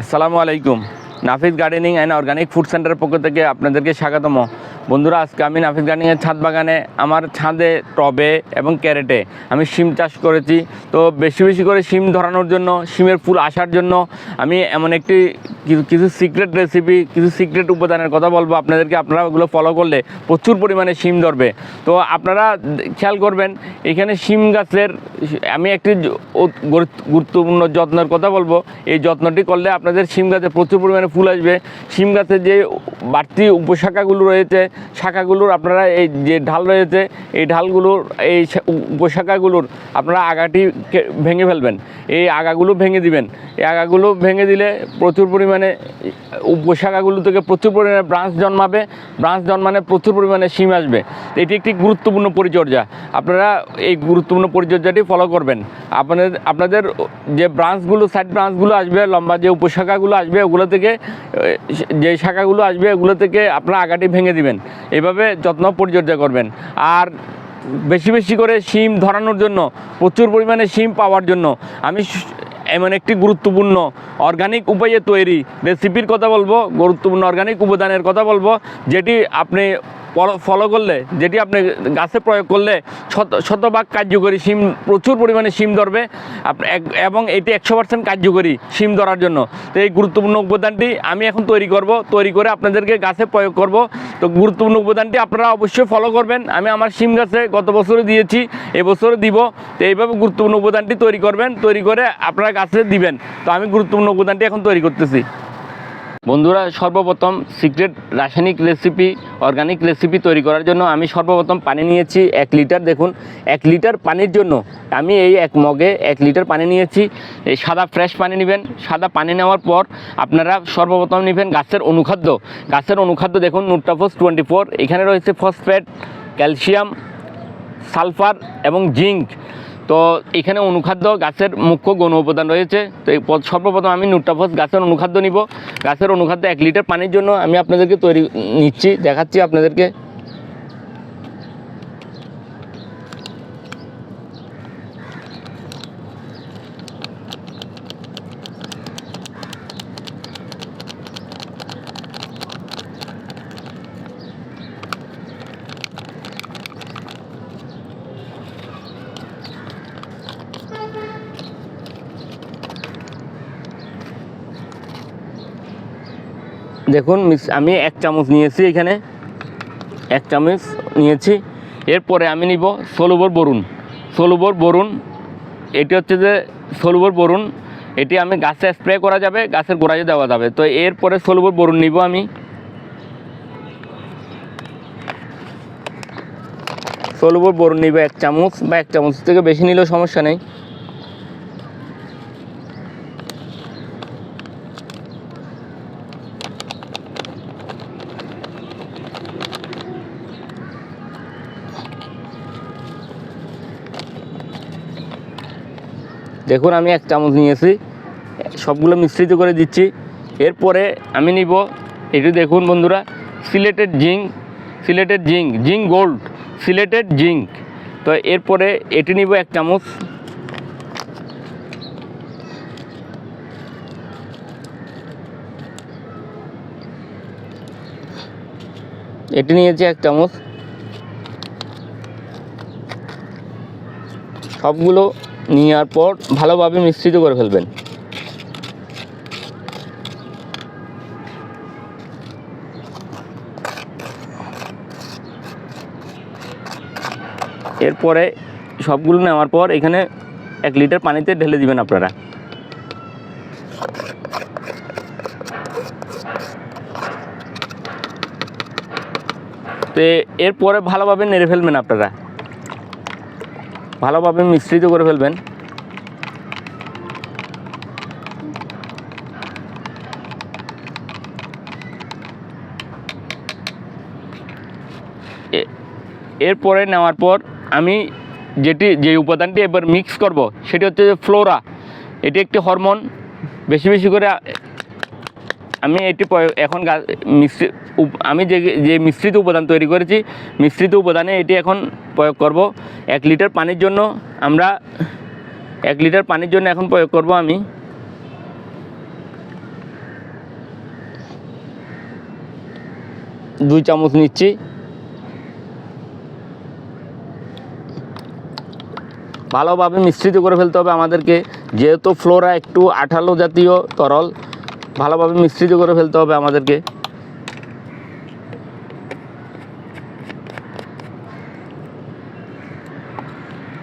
আসসালামু আলাইকুম। Nafis gardening and organic food সেন্টারের পক্ষ থেকে আপনাদেরকে স্বাগতম। বন্ধুরা, আজকে আমি নাফিজ গার্ডেনিংয়ের ছাদ বাগানে, আমার ছাদে টবে এবং ক্যারেটে আমি শিম চাষ করেছি। তো বেশি বেশি করে শিম ধরানোর জন্য, শিমের ফুল আসার জন্য আমি এমন একটি কিছু কিছু সিক্রেট রেসিপি কিছু সিক্রেট উপাদানের কথা বলব আপনাদেরকে। আপনারা ওগুলো ফলো করলে প্রচুর পরিমাণে শিম ধরবে। তো আপনারা খেয়াল করবেন, এখানে শিম গাছের, আমি একটি গুরুত্বপূর্ণ যত্নের কথা বলব। এই যত্নটি করলে আপনাদের শিম গাছে প্রচুর পরিমাণে ফুল আসবে। শিম গাছের যে বাড়তি উপশাখাগুলো রয়েছে শাখাগুলোর আপনারা এই যে ঢাল রয়েছে, এই ঢালগুলোর এই উপশাখাগুলোর আপনারা আগাটি ভেঙে ফেলবেন। এই আগাগুলো ভেঙে দিবেন। এই আগাগুলো ভেঙে দিলে প্রচুর পরিমাণে উপশাখাগুলো থেকে প্রচুর পরিমাণে ব্রাঞ্চ জন্মাবে। ব্রাঞ্চ জন্মানে প্রচুর পরিমাণে শিম আসবে। এটি একটি গুরুত্বপূর্ণ পরিচর্যা। আপনারা এই গুরুত্বপূর্ণ পরিচর্যাটি ফলো করবেন। আপনাদের আপনাদের যে ব্রাঞ্চগুলো সাইড ব্রাঞ্চগুলো আসবে, লম্বা যে উপশাখাগুলো আসবে, ওগুলো থেকে যে শাখাগুলো আসবে, ওগুলো থেকে আপনারা আগাটি ভেঙে দিবেন। এভাবে যত্ন পরিচর্যা করবেন। আর বেশি বেশি করে শিম ধরানোর জন্য, প্রচুর পরিমাণে শিম পাওয়ার জন্য আমি এমন একটি গুরুত্বপূর্ণ অর্গানিক উপায়ে তৈরি রেসিপির কথা বলব, গুরুত্বপূর্ণ অর্গানিক উপাদানের কথা বলব, যেটি আপনি ফলো করলে, যেটি আপনি গাছে প্রয়োগ করলে শত শতভাগ কার্যকরী সিম প্রচুর পরিমাণে সিম ধরবে। এবং এটি একশো পার্সেন্ট কার্যকরী সিম ধরার জন্য। তো এই গুরুত্বপূর্ণ উপাদানটি আমি এখন তৈরি করব, তৈরি করে আপনাদেরকে গাছে প্রয়োগ করব। তো গুরুত্বপূর্ণ উপাদানটি আপনারা অবশ্যই ফলো করবেন। আমি আমার সিম গাছে গত বছরে দিয়েছি এবছরে দিব। তো এইভাবে গুরুত্বপূর্ণ উপাদানটি তৈরি করবেন, তৈরি করে আপনারা গাছে দিবেন। তো আমি গুরুত্বপূর্ণ উপাদানটি এখন তৈরি করতেছি। বন্ধুরা, সর্বপ্রথম সিক্রেট রাসায়নিক রেসিপি অর্গানিক রেসিপি তৈরি করার জন্য আমি সর্বপ্রথম পানি নিয়েছি এক লিটার দেখুন, এক লিটার পানির জন্য আমি এই এক মগে এক লিটার পানি নিয়েছি। এই সাদা ফ্রেশ পানি নেবেন। সাদা পানি নেওয়ার পর আপনারা সর্বপ্রথম নেবেন গাছের অনুখাদ্য। গাছের অনুখাদ্য দেখুন, নুট্রাফোস টোয়েন্টি ফোর এখানে রয়েছে ফসফেট ক্যালসিয়াম সালফার এবং জিঙ্ক তো এখানে অনুখাদ্য গাছের মুখ্য গণ উপাদান রয়েছে। তো এই সর্বপ্রথম আমি নুটাফস গাছের অনুখাদ্য নিব। গাছের অনুখাদ্য এক লিটার পানির জন্য আমি আপনাদেরকে তৈরি নিচ্ছি, দেখাচ্ছি আপনাদেরকে। দেখুন, মিস- আমি এক চামচ নিয়েছি এখানে। এক চামচ নিয়েছি। এরপরে আমি নিব সলুবর বরুণ। সলুবর বরুণ, এটি হচ্ছে যে সলুবর বরুণ। এটি আমি গাছে স্প্রে করা যাবে, গাছের গোড়ায় দেওয়া যাবে। তো এরপরে সলুবর বরুণ নিব আমি। সলুবর বরুণ নিব এক চামচ, বা এক চামচ থেকে বেশি নিলেও সমস্যা নেই। দেখুন, আমি এক চামচ নিয়েছি। সবগুলো মিশ্রিত করে দিচ্ছি। এরপরে আমি নিব এটি দেখুন বন্ধুরা, chelated zinc chelated zinc zinc gold, chelated zinc. তো এরপরে এটি নিব এক চামচ। এটি নিয়েছি এক চামচ। সবগুলো নেওয়ার পর ভালোভাবে মিশ্রিত করে ফেলবেন। এরপরে সবগুলো নেওয়ার পর এখানে এক লিটার পানিতে ঢেলে দিবেন আপনারা। তো এরপরে ভালোভাবে নেড়ে ফেলবেন আপনারা। ভালোভাবে মিশ্রিত করে ফেলবেন। এরপরে নেওয়ার পর আমি যেটি, যে উপাদানটি এবার মিক্স করব, সেটি হচ্ছে ফ্লোরা এটি একটি হরমোন বেশি বেশি করে আমি এটি এখন মিশ্রিত আমি যে যে মিশ্রিত উপাদান তৈরি করেছি, মিশ্রিত উপাদানে এটি এখন প্রয়োগ করব। এক লিটার পানির জন্য আমরা এক লিটার পানির জন্য এখন প্রয়োগ করব আমি। দুই চামচ নিচ্ছি। ভালোভাবে মিশ্রিত করে ফেলতে হবে আমাদেরকে। যেহেতু ফ্লোরা একটু আঠালো জাতীয় তরল ভালোভাবে মিশ্রিত করে ফেলতে হবে আমাদেরকে।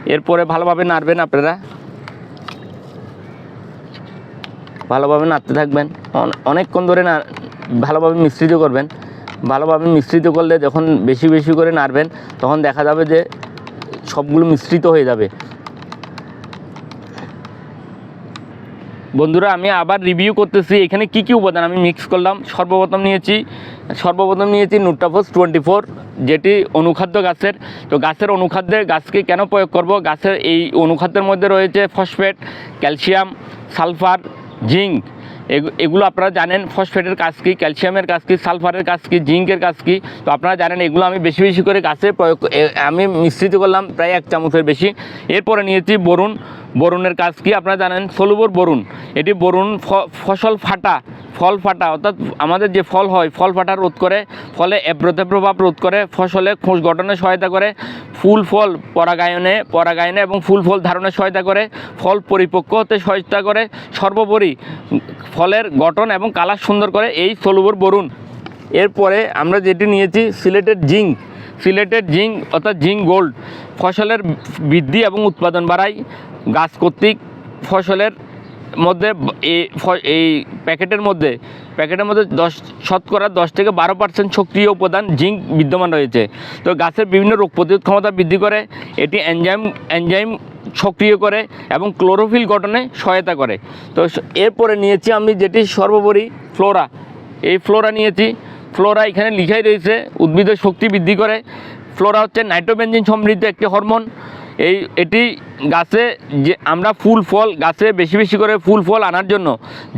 এরপরে ভালোভাবে নাড়বেন আপনারা। ভালোভাবে নাড়তে থাকবেন। অন- অনেকক্ষণ ধরে না, ভালোভাবে মিশ্রিত করবেন। ভালোভাবে মিশ্রিত করলে যখন বেশি বেশি করে নাড়বেন, তখন দেখা যাবে যে সবগুলো মিশ্রিত হয়ে যাবে। বন্ধুরা, আমি আবার রিভিউ করতেছি। এখানে কি কি উপাদান আমি মিক্স করলাম? সর্বপ্রথম নিয়েছি সর্বপ্রথম নিয়েছি নুট্রাফোস টোয়েন্টি ফোর যেটি অনুখাদ্য গাছের। তো গাছের অনুখাদ্যে গাছকে কেন প্রয়োগ করব? গাছের এই অনুখাদ্যের মধ্যে রয়েছে ফসফেট ক্যালসিয়াম সালফার জিঙ্ক এগুলো আপনারা জানেন, ফসফেটের কাজ কী, ক্যালসিয়ামের কাজ কী, সালফারের কাজ কী, জিঙ্কের কাজ কী? তো আপনারা জানেন, এগুলো আমি বেশি বেশি করে গাছে প্রয়োগ আমি মিশ্রিত করলাম প্রায় এক চামচের বেশি। এরপরে নিয়েছি বরুণ। বরুণের কাজ কী, আপনারা জানেন, সলুবর বরুণ। এটি বরুণ ফসল ফাটা, ফল ফাটা। অর্থাৎ আমাদের যে ফল হয়, ফল ফাটা রোধ করে, ফলে এব্রতে প্রভাব রোধ করে, ফসলে খোঁজ গঠনে সহায়তা করে, ফুল ফল পরাগায়নে পরাগায়নে এবং ফুল ফল ধারণে সহায়তা করে, ফল পরিপক্ক হতে সহায়তা করে, সর্বোপরি ফলের গঠন এবং কালার সুন্দর করে এই সলুবর বরুণ। এরপরে আমরা যেটি নিয়েছি, সিলেটেড জিঙ্ক। সিলেটেড জিঙ্ক অর্থাৎ জিঙ্ক গোল্ড। ফসলের বৃদ্ধি এবং উৎপাদন বাড়ায়। গাছ কর্তৃক ফসলের মধ্যে এই প্যাকেটের মধ্যে প্যাকেটের মধ্যে দশ, শতকরা দশ থেকে বারো পার্সেন্ট সক্রিয় উপাদান জিঙ্ক বিদ্যমান রয়েছে। তো গাছের বিভিন্ন রোগ প্রতিরোধ ক্ষমতা বৃদ্ধি করে, এটি এনজাইম এনজাইম সক্রিয় করে এবং ক্লোরোফিল গঠনে সহায়তা করে। তো এরপরে নিয়েছি আমি যেটি সর্বোপরি ফ্লোরা। এই ফ্লোরা নিয়েছি। ফ্লোরা এখানে লিখাই রয়েছে, উদ্ভিদের শক্তি বৃদ্ধি করে। ফ্লোরা হচ্ছে নাইট্রোবেনজিন সমৃদ্ধ একটি হরমোন। এই, এটি গাছে যে আমরা ফুল ফল, গাছে বেশি বেশি করে ফুল ফল আনার জন্য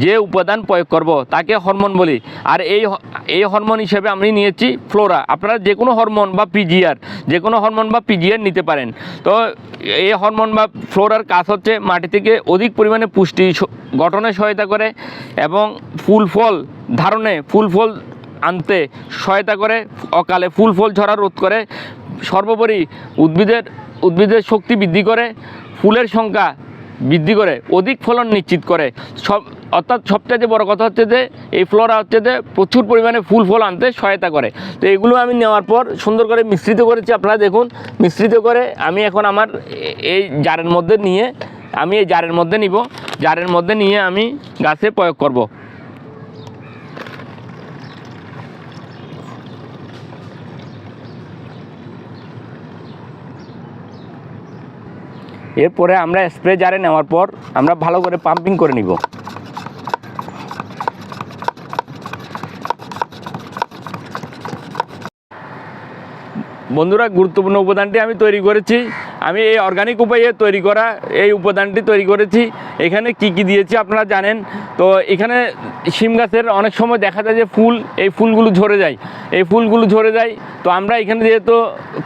যে উপাদান প্রয়োগ করব, তাকে হরমোন বলি। আর এই এই হরমোন হিসেবে আমি নিয়েছি ফ্লোরা আপনারা যে কোনো হরমোন বা পিজিআর যে কোনো হরমোন বা পিজিআর নিতে পারেন। তো এই হরমোন বা ফ্লোরার কাজ হচ্ছে মাটি থেকে অধিক পরিমাণে পুষ্টি গঠনে সহায়তা করে এবং ফুল ফল ধারণে ফুল ফল আনতে সহায়তা করে। অকালে ফুল ফল ঝরা রোধ করে। সর্বোপরি উদ্ভিদের উদ্ভিদের শক্তি বৃদ্ধি করে, ফুলের সংখ্যা বৃদ্ধি করে, অধিক ফলন নিশ্চিত করে। সব, অর্থাৎ সবচেয়ে বড় কথা হচ্ছে যে, এই ফ্লোরা হচ্ছে যে, প্রচুর পরিমাণে ফুল ফল আনতে সহায়তা করে। তো এগুলো আমি নেওয়ার পর সুন্দর করে মিশ্রিত করেছি, আপনারা দেখুন। মিশ্রিত করে আমি এখন আমার এই জারের মধ্যে নিয়ে, আমি এই জারের মধ্যে নিব। জারের মধ্যে নিয়ে আমি গাছে প্রয়োগ করব। এরপরে আমরা স্প্রে জারে নেওয়ার পর আমরা ভালো করে পাম্পিং করে নিব। বন্ধুরা, গুরুত্বপূর্ণ উপাদানটি আমি তৈরি করেছি। আমি এই অর্গানিক উপায়ে তৈরি করা এই উপাদানটি তৈরি করেছি। এখানে কি কি দিয়েছি আপনারা জানেন? তো এখানে শিম গাছের অনেক সময় দেখা যায় যে ফুল, এই ফুলগুলো ঝরে যায়। এই ফুলগুলো ঝরে যায়। তো আমরা এখানে যেহেতু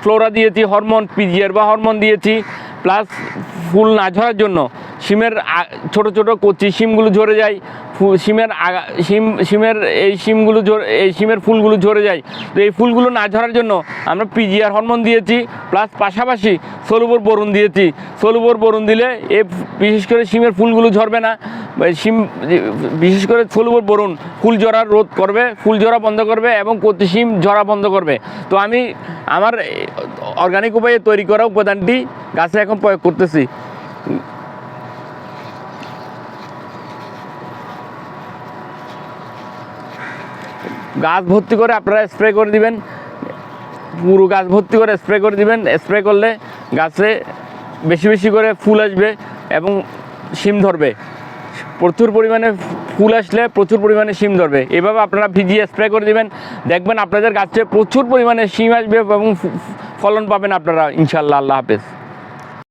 ফ্লোরা দিয়েছি হরমোন পিজিআর বা হরমোন দিয়েছি প্লাস ফুল না ঝরার জন্য শিমের আ- ছোট ছোট কচি সিমগুলো ঝরে যায় শিমের আগা, শিম, শিমের এই সিমগুলো ঝরে, এই সিমের ফুলগুলো ঝরে যায়। তো এই ফুলগুলো না ঝরার জন্য আমরা পিজিআর হরমোন দিয়েছি, প্লাস পাশাপাশি সলুবর বরুণ দিয়েছি। সলুবর বরুণ দিলে এ বিশেষ করে সিমের ফুলগুলো ঝরবে না। সিম বিশেষ করে সলুবর বরুণ ফুল ঝরা রোধ করবে, ফুল ঝরা বন্ধ করবে এবং কচি সিম ঝরা বন্ধ করবে। তো আমি আমার অর্গানিক উপায়ে তৈরি করা উপাদানটি গাছে এখন প্রয়োগ করতেছি। গাছ ভর্তি করে আপনারা স্প্রে করে দিবেন। পুরো গাছ ভর্তি করে স্প্রে করে দিবেন। স্প্রে করলে গাছে বেশি বেশি করে ফুল আসবে এবং শিম ধরবে। প্রচুর পরিমাণে ফুল আসলে প্রচুর পরিমাণে শিম ধরবে। এভাবে আপনারা ভিজিয়ে স্প্রে করে দিবেন। দেখবেন আপনাদের গাছে প্রচুর পরিমাণে শিম আসবে এবং ফলন পাবেন আপনারা। ইনশাল্লাহ আল্লাহ হাফেজ।